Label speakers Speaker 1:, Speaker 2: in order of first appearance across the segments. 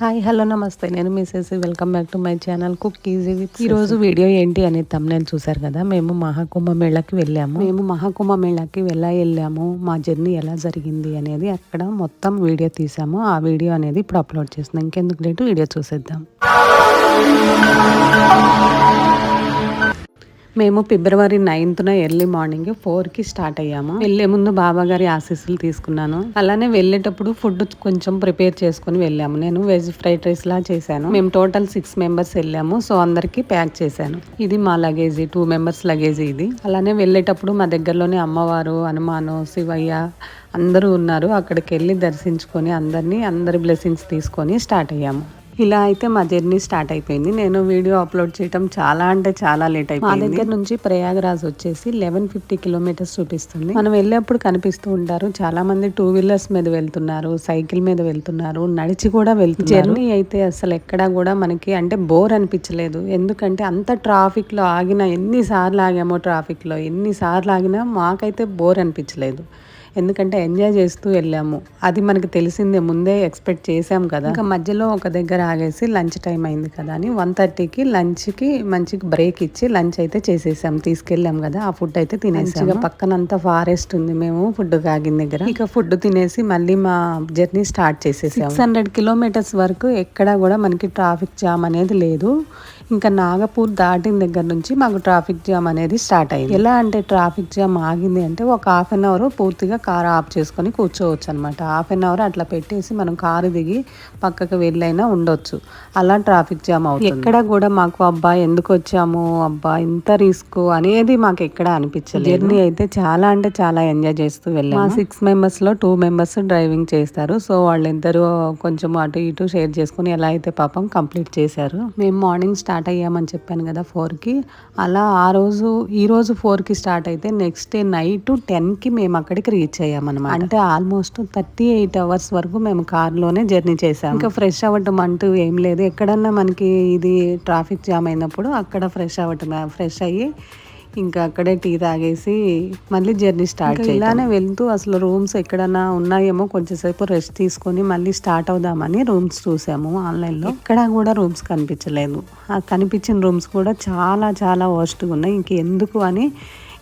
Speaker 1: Hi hello నమస్తే. నేను Mrs welcome back to my channel cook easy with ఈరోజు video ఏంటి అనే తమ్నేల్ చూసారు కదా? మేము మహాకుంభ మేళకి వెళ్ళాము. మేము మహాకుంభ మేళకి ఎలా వెళ్ళాము మా జర్నీ ఎలా జరిగింది అనేది అక్కడ మొత్తం వీడియో తీసాము. ఆ వీడియో అనేది ఇప్పుడు అప్లోడ్ చేస్తున్నాం. ఇంకెందుకు లేటు? వీడియో చూసేద్దాం. మేము ఫిబ్రవరి నైన్త్న ఎర్లీ మార్నింగ్ ఫోర్కి స్టార్ట్ అయ్యాము. వెళ్ళే ముందు బాబా గారి ఆశీస్సులు తీసుకున్నాను. అలానే వెళ్ళేటప్పుడు ఫుడ్ కొంచెం ప్రిపేర్ చేసుకుని వెళ్ళాము. నేను వెజ్ ఫ్రైడ్ రైస్ లా చేశాను. మేము టోటల్ సిక్స్ మెంబర్స్ వెళ్ళాము. సో అందరికి ప్యాక్ చేశాను. ఇది మా లగేజ్ టూ మెంబర్స్ లగేజీ ఇది. అలానే వెళ్ళేటప్పుడు మా దగ్గరలోనే అమ్మవారు హనుమాను శివయ్య అందరూ ఉన్నారు. అక్కడికి వెళ్ళి దర్శించుకొని అందరినీ అందరి బ్లెస్సింగ్స్ తీసుకొని స్టార్ట్ అయ్యాము. ఇలా అయితే మా జర్నీ స్టార్ట్ అయిపోయింది. నేను వీడియో అప్లోడ్ చేయడం చాలా అంటే చాలా లేట్ అయిపోయింది. మా దగ్గర నుంచి ప్రయాగరాజ్ వచ్చేసి లెవెన్ ఫిఫ్టీ కిలోమీటర్స్ చూపిస్తుంది. మనం వెళ్ళేప్పుడు కనిపిస్తూ ఉంటారు. చాలా మంది టూ వీలర్స్ మీద వెళ్తున్నారు సైకిల్ మీద వెళ్తున్నారు నడిచి కూడా వెళ్తున్నారు. జర్నీ అయితే అసలు ఎక్కడా కూడా మనకి అంటే బోర్ అనిపించలేదు. ఎందుకంటే అంత ట్రాఫిక్లో ఆగిన ఎన్నిసార్లు ఆగామో ట్రాఫిక్లో ఎన్నిసార్లు ఆగినా మాకైతే బోర్ అనిపించలేదు. ఎందుకంటే ఎంజాయ్ చేస్తూ వెళ్ళాము. అది మనకు తెలిసిందే ముందే ఎక్స్పెక్ట్ చేసాం కదా. ఇంకా మధ్యలో ఒక దగ్గర ఆగేసి లంచ్ టైం అయింది కదా అని వన్ థర్టీకి లంచ్కి మంచి బ్రేక్ ఇచ్చి లంచ్ అయితే చేసేసాం. తీసుకెళ్ళాం కదా ఆ ఫుడ్ అయితే తినేసాం పక్కనంతా ఫారెస్ట్ ఉంది మేము ఫుడ్ కాగిన దగ్గర. ఇక ఫుడ్ తినేసి మళ్ళీ మా జర్నీ స్టార్ట్ చేసేసాం సిక్స్ హండ్రెడ్ కిలోమీటర్స్ వరకు ఎక్కడా కూడా మనకి ట్రాఫిక్ జామ్ అనేది లేదు. ఇంకా నాగపూర్ దాటిన దగ్గర నుంచి మాకు ట్రాఫిక్ జామ్ అనేది స్టార్ట్ అయింది. ఎలా అంటే ట్రాఫిక్ జామ్ ఆగింది అంటే ఒక హాఫ్ అన్ అవర్ పూర్తిగా కార్ ఆఫ్ చేసుకొని కూర్చోవచ్చు అనమాట హాఫ్ అన్ అవర్ అట్లా పెట్టేసి మనం కారు దిగి పక్కకు వెళ్ళైనా ఉండొచ్చు. అలా ట్రాఫిక్ జామ్ అవుతుంది. ఎక్కడ కూడా మాకు అబ్బా ఎందుకు వచ్చాము? అబ్బా ఇంత రిస్క్ అనేది మాకు ఎక్కడ అనిపించలేదు. జర్నీ అయితే చాలా అంటే చాలా ఎంజాయ్ చేస్తూ వెళ్ళాము. మా సిక్స్ మెంబర్స్లో టూ మెంబర్స్ డ్రైవింగ్ చేస్తారు. సో వాళ్ళిద్దరూ కొంచెం అటు ఇటు షేర్ చేసుకుని ఎలా అయితే పాపం కంప్లీట్ చేశారు. మేము మార్నింగ్ స్టార్ట్ అయ్యామని చెప్పాను కదా ఫోర్కి. అలా ఆ రోజు ఈ రోజు ఫోర్కి స్టార్ట్ అయితే నెక్స్ట్ డే నైట్ టెన్కి మేము అక్కడికి రీచ్ అయ్యామన్నమాట. అంటే ఆల్మోస్ట్ థర్టీ ఎయిట్ అవర్స్ వరకు మేము కార్లోనే జర్నీ చేసాం ఇంకా ఫ్రెష్ అవ్వటం అంటూ ఏం లేదు. ఎక్కడన్నా మనకి ఇది ట్రాఫిక్ జామ్ అయినప్పుడు అక్కడ ఫ్రెష్ అవ్వటం ఫ్రెష్ అయ్యి ఇంకా అక్కడే టీ తాగేసి మళ్ళీ జర్నీ స్టార్ట్ ఇలానే వెళ్తూ అసలు రూమ్స్ ఎక్కడన్నా ఉన్నాయేమో కొంచెంసేపు రెస్ట్ తీసుకొని మళ్ళీ స్టార్ట్ అవుదామని రూమ్స్ చూసాము ఆన్లైన్లో. ఎక్కడా కూడా రూమ్స్ కనిపించలేదు. ఆ కనిపించిన రూమ్స్ కూడా చాలా చాలా వర్స్ట్గా ఉన్నాయి. ఇంకెందుకు అని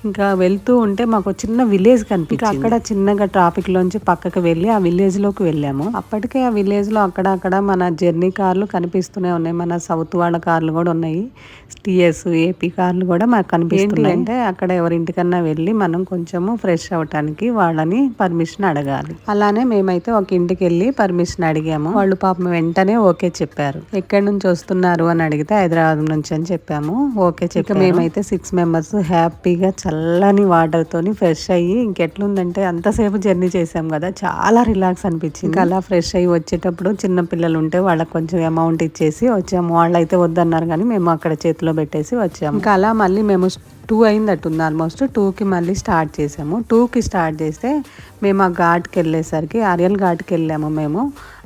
Speaker 1: ఇంకా వెళ్తూ ఉంటే మాకు చిన్న విలేజ్ కనిపించింది. అక్కడ చిన్నగా ట్రాఫిక్ లోంచి పక్కకు వెళ్ళి ఆ విలేజ్లోకి వెళ్ళాము. అప్పటికే ఆ విలేజ్లో అక్కడక్కడ మన జర్నీ కార్లు కనిపిస్తూనే ఉన్నాయి. మన సౌత్ వాళ్ళ కార్లు కూడా ఉన్నాయి. టిఎస్ ఏపీ కార్లు కూడా మాకు కనిపిస్తున్నాయి. అంటే అక్కడ ఎవరింటికన్నా వెళ్ళి మనం కొంచెము ఫ్రెష్ అవటానికి వాళ్ళని పర్మిషన్ అడగాలి. అలానే మేమైతే ఒక ఇంటికి వెళ్ళి పర్మిషన్ అడిగాము. వాళ్ళు పాపం వెంటనే ఓకే చెప్పారు. ఎక్కడి నుంచి వస్తున్నారు అని అడిగితే హైదరాబాద్ నుంచి అని చెప్పాము. ఓకే చెప్పి మేమైతే సిక్స్ మెంబర్స్ హ్యాపీగా చల్లని వాటర్తోని ఫ్రెష్ అయ్యి ఇంకెట్లుందంటే అంతసేపు జర్నీ చేసాం కదా. చాలా రిలాక్స్ అనిపించింది. ఇంకా అలా ఫ్రెష్ అయ్యి వచ్చేటప్పుడు చిన్న పిల్లలు ఉంటే వాళ్ళకి కొంచెం అమౌంట్ ఇచ్చేసి వచ్చాము. వాళ్ళు అయితే వద్దన్నారు కానీ మేము అక్కడ చేతిలో పెట్టేసి వచ్చాము. ఇంకా అలా మళ్ళీ మేము టూ అయిందట్టుంది ఆల్మోస్ట్. టూకి మళ్ళీ స్టార్ట్ చేసాము. టూకి స్టార్ట్ చేస్తే మేము ఆ ఘాట్కి వెళ్ళేసరికి ఆర్యల్ ఘాట్కి వెళ్ళాము మేము.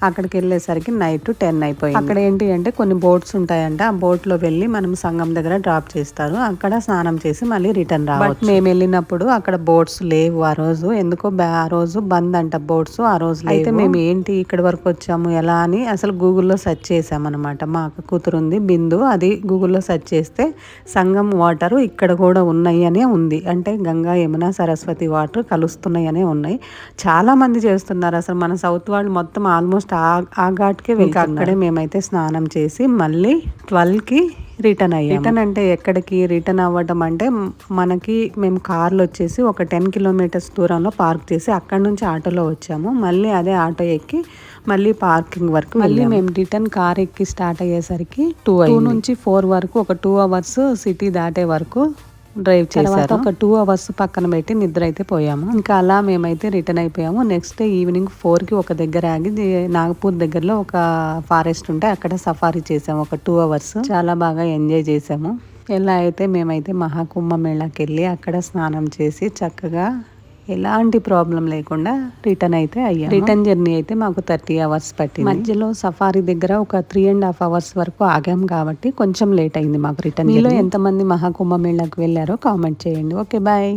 Speaker 1: అక్కడికి వెళ్ళేసరికి నైట్ టెన్ అయిపోయింది. అక్కడ ఏంటి అంటే కొన్ని బోట్స్ ఉంటాయంట. ఆ బోట్లో వెళ్ళి మనం సంగం దగ్గర డ్రాప్ చేస్తారు. అక్కడ స్నానం చేసి మళ్ళీ రిటర్న్ రావచ్చు. మేము వెళ్ళినప్పుడు అక్కడ బోట్స్ లేవు ఆ రోజు. ఎందుకో ఆ రోజు బంద్ అంట బోట్స్ ఆ రోజు అయితే మేము ఏంటి ఇక్కడ వరకు వచ్చాము ఎలా అని అసలు గూగుల్లో సెర్చ్ చేసామన్నమాట మా అక్క కూతురు ఉంది బిందు అది గూగుల్లో సెర్చ్ చేస్తే సంగం వాటర్ ఇక్కడ కూడా ఉన్నాయి అనే ఉంది. అంటే గంగా యమున సరస్వతి వాటర్ కలుస్తున్నాయి అనే ఉన్నాయి. చాలా మంది చేస్తున్నారు. అసలు మన సౌత్ వాళ్ళు మొత్తం ఆల్మోస్ట్ ఆ ఘాట్కే వెళ్ళి అక్కడే మేమైతే స్నానం చేసి మళ్ళీ ట్వెల్వ్కి రిటర్న్ అయ్యాం రిటర్న్ అంటే ఎక్కడికి రిటర్న్ అవ్వడం అంటే మనకి మేము కార్లో వచ్చేసి ఒక టెన్ కిలోమీటర్స్ దూరంలో పార్క్ చేసి అక్కడ నుంచి ఆటోలో వచ్చాము. మళ్ళీ అదే ఆటో ఎక్కి మళ్ళీ పార్కింగ్ వరకు మళ్ళీ మేము రిటర్న్ కార్ ఎక్కి స్టార్ట్ అయ్యేసరికి టూ నుంచి ఫోర్ వరకు ఒక టూ అవర్స్ సిటీ దాటే వరకు డ్రైవ్ చేశారు. ఒక టూ అవర్స్ పక్కన పెట్టి నిద్ర అయితే పోయాము. ఇంకా అలా మేమైతే రిటర్న్ అయిపోయాము. నెక్స్ట్ డే ఈవినింగ్ ఫోర్కి ఒక దగ్గర ఆగి నాగపూర్ దగ్గరలో ఒక ఫారెస్ట్ ఉంటే అక్కడ సఫారీ చేసాము. ఒక టూ అవర్స్ చాలా బాగా ఎంజాయ్ చేసాము. ఎలా అయితే మేమైతే మహాకుంభ మేళాకి వెళ్ళి అక్కడ స్నానం చేసి చక్కగా ఎలాంటి ప్రాబ్లం లేకుండా రిటర్న్ అయితే అయ్యాం రిటర్న్ జర్నీ అయితే మాకు థర్టీ అవర్స్ పట్టింది. మధ్యలో సఫారీ దగ్గర ఒక త్రీ అండ్ హాఫ్ అవర్స్ వరకు ఆగాం కాబట్టి కొంచెం లేట్ అయింది మాకు రిటర్న్ మీలో ఎంతమంది మహాకుంభ మేళాకు వెళ్ళారో కామెంట్ చేయండి. Okay bye.